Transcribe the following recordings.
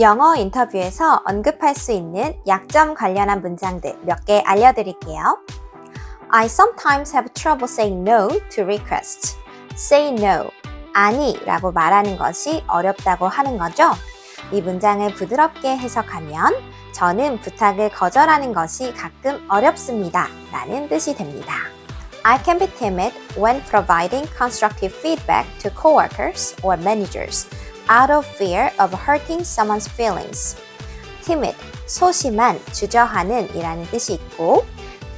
영어 인터뷰에서 언급할 수 있는 약점 관련한 문장들 몇 개 알려드릴게요. I sometimes have trouble saying no to requests. Say no. 아니 라고 말하는 것이 어렵다고 하는 거죠. 이 문장을 부드럽게 해석하면 저는 부탁을 거절하는 것이 가끔 어렵습니다. 라는 뜻이 됩니다. I can be timid when providing constructive feedback to coworkers or managers out of fear of hurting someone's feelings. timid, 소심한, 주저하는 이라는 뜻이 있고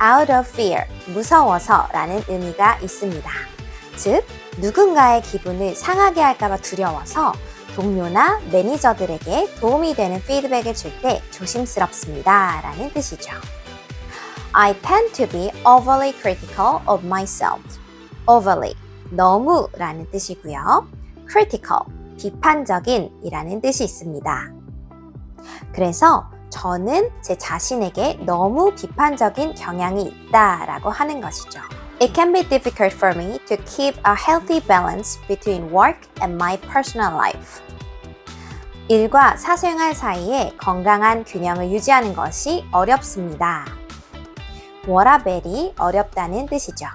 out of fear, 무서워서 라는 의미가 있습니다. 즉, 누군가의 기분을 상하게 할까봐 두려워서 동료나 매니저들에게 도움이 되는 피드백을 줄 때 조심스럽습니다. 라는 뜻이죠. I tend to be overly critical of myself. overly, 너무 라는 뜻이고요. critical, 비판적인 이라는 뜻이 있습니다. 그래서 저는 제 자신에게 너무 비판적인 경향이 있다 라고 하는 것이죠. It can be difficult for me to keep a healthy balance between work and my personal life. 일과 사생활 사이에 건강한 균형을 유지하는 것이 어렵습니다. 워라벨이 어렵다는 뜻이죠.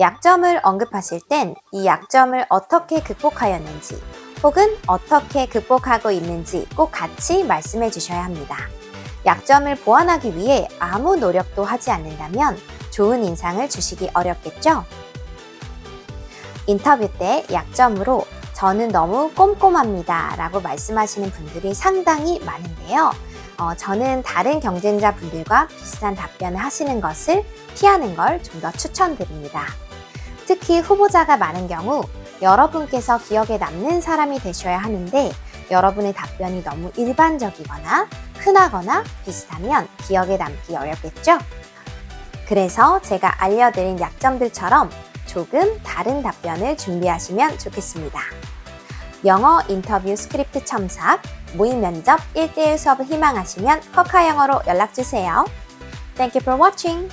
약점을 언급하실 땐 이 약점을 어떻게 극복하였는지 혹은 어떻게 극복하고 있는지 꼭 같이 말씀해 주셔야 합니다. 약점을 보완하기 위해 아무 노력도 하지 않는다면 좋은 인상을 주시기 어렵겠죠? 인터뷰 때 약점으로 저는 너무 꼼꼼합니다 라고 말씀하시는 분들이 상당히 많은데요. 어, 저는 다른 경쟁자 분들과 비슷한 답변을 하시는 것을 피하는 걸 좀 더 추천드립니다. 특히 후보자가 많은 경우 여러분께서 기억에 남는 사람이 되셔야 하는데 여러분의 답변이 너무 일반적이거나 흔하거나 비슷하면 기억에 남기 어렵겠죠? 그래서 제가 알려드린 약점들처럼 조금 다른 답변을 준비하시면 좋겠습니다. 영어 인터뷰 스크립트 첨삭, 모의 면접 1대1 수업을 희망하시면 커카 영어로 연락주세요. Thank you for watching.